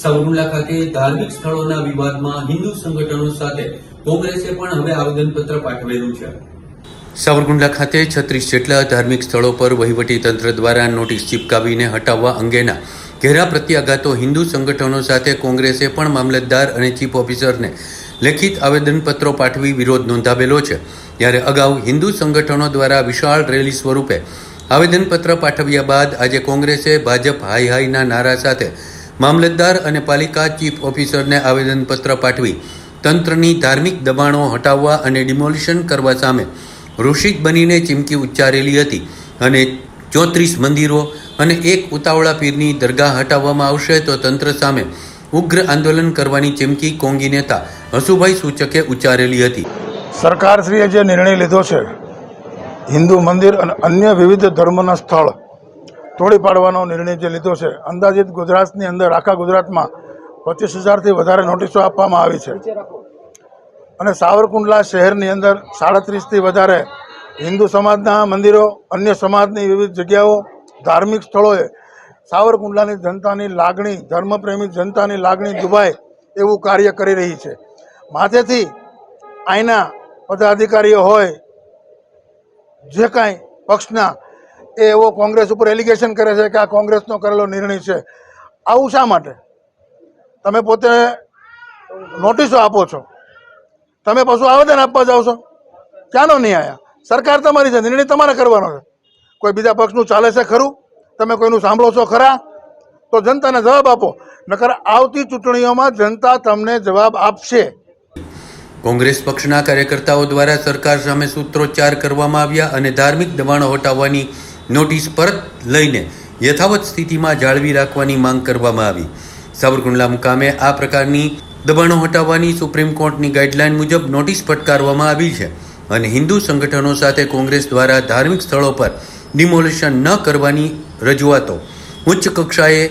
સાવરકુંડલા ખાતે ધાર્મિક સ્થળોના વિવાદમાં હિન્દુ સંગઠનો સાથે કોંગ્રેસે પણ હવે આવેદનપત્ર પાઠવેલું છે. સાવરકુંડલા ખાતે છત્રીસ જેટલા ધાર્મિક સ્થળો પર વહીવટી દ્વારા નોટિસ ચીપકાવીને હટાવવા અંગેના ઘેરા પ્રત્યાઘાતો હિન્દુ સંગઠનો સાથે કોંગ્રેસે પણ મામલતદાર અને ચીફ ઓફિસરને લેખિત આવેદનપત્રો પાઠવી વિરોધ નોંધાવેલો છે. જ્યારે અગાઉ હિન્દુ સંગઠનો દ્વારા વિશાળ રેલી સ્વરૂપે આવેદનપત્ર પાઠવ્યા બાદ આજે કોંગ્રેસે ભાજપ હાઈ હાઈના નારા સાથે મામલતદાર અને પાલિકા ચીફ ઓફિસરને આવેદનપત્ર પાઠવી તંત્રની ધાર્મિક દબાણો હટાવવા અને ડિમોલિશન કરવા સામે ઋષિક બનીને ચીમકી ઉચ્ચારેલી હતી અને ચોત્રીસ મંદિરો અને એક ઉતાવળા પીરની દરગાહ હટાવવામાં આવશે તો તંત્ર સામે ઉગ્ર આંદોલન કરવાની ચીમકી કોંગી નેતા હસુભાઈ સૂચકે ઉચ્ચારેલી હતી. સરકારશ્રીએ જે નિર્ણય લીધો છે, હિન્દુ મંદિર અને અન્ય વિવિધ ધર્મના સ્થળ તોડી પાડવાનો નિર્ણય જે લીધો છે, અંદાજિત ગુજરાતની અંદર, આખા ગુજરાતમાં પચીસ હજારથી વધારે નોટિસો આપવામાં આવી છે. અને સાવરકુંડલા શહેરની અંદર સાડત્રીસથી વધારે હિન્દુ સમાજના મંદિરો, અન્ય સમાજની વિવિધ જગ્યાઓ, ધાર્મિક સ્થળોએ સાવરકુંડલાની જનતાની લાગણી, ધર્મપ્રેમી જનતાની લાગણી દુભાય એવું કાર્ય કરી રહી છે. માથેથી અહીંના પદાધિકારીઓ હોય, જે કાંઈ પક્ષના એ એવો કોંગ્રેસ ઉપર એલિગેશન કરે છે કે આ કોંગ્રેસનો કરેલો નિર્ણય છે. આવું શા માટે? તમે પોતે નોટિસો આપો છો. તમે પાછું આવેદન આપવા જાઓ છો. ક્યાંનો નહીં આયા સરકાર તમારી છે, નિર્ણય તમારે કરવાનો છે. કોઈ બીજા પક્ષનું ચાલે છે ખરું? તમે કોઈનું સાંભળો છો ખરા? તો જનતાને જવાબ આપો. નકર આવતી ચૂંટણીઓમાં જનતા તમને જવાબ આપશે. કોંગ્રેસ પક્ષના કાર્યકર્તાઓ દ્વારા સરકાર સામે સૂત્રોચ્ચાર કરવામાં આવ્યા અને ધાર્મિક દબાણો હટાવવાની નોટિસ પરત લઈને યથાવત સ્થિતિમાં જાળવી રાખવાની માંગ કરવામાં આવી. સાવરકુંડલા મુકામે આ પ્રકારની દબાણો હટાવવાની સુપ્રીમ કોર્ટની ગાઈડલાઇન મુજબ નોટિસ ફટકારવામાં આવી છે અને હિન્દુ સંગઠનો સાથે કોંગ્રેસ દ્વારા ધાર્મિક સ્થળો પર ડિમોલિશન ન કરવાની રજૂઆતો ઉચ્ચ કક્ષાએ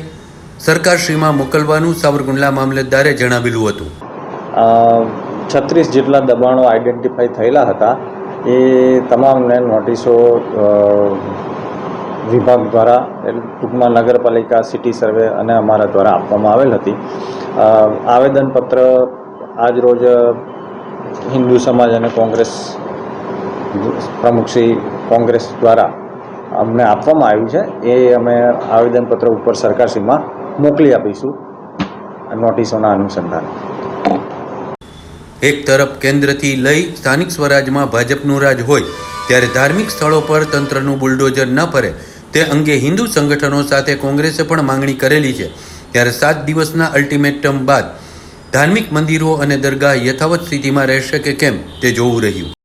સરકારશ્રીમાં મોકલવાનું સાવરકુંડલા મામલતદારે જણાવેલું હતું. છત્રીસ જેટલા દબાણો આઈડેન્ટિફાઈ થયેલા હતા. એ તમામને નોટિસો વિભાગ દ્વારા એટલે ટૂંકમાં નગરપાલિકા, સિટી સર્વે અને અમારા દ્વારા આપવામાં આવેલ હતી. આવેદનપત્ર આજ રોજ હિન્દુ સમાજ અને કોંગ્રેસ પ્રમુખશ્રી કોંગ્રેસ દ્વારા અમને આપવામાં આવ્યું છે. એ અમે આવેદનપત્ર ઉપર સરકારશ્રીમાં મોકલી આપીશું નોટિસોના અનુસંધાને. એક તરફ કેન્દ્રથી લઈ સ્થાનિક સ્વરાજમાં ભાજપનું રાજ હોય ત્યારે ધાર્મિક સ્થળો પર તંત્રનું બુલડોઝર ન ફરે. તે અંગે હિન્દુ સંગઠનો સાથે કોંગ્રેસે પણ માંગણી કરેલી છે. ત્યારે સાત દિવસના અલ્ટિમેટમ બાદ ધાર્મિક મંદિરો અને દરગાહ યથાવત સ્થિતિમાં રહેશે કે કેમ તે જોવું રહ્યું.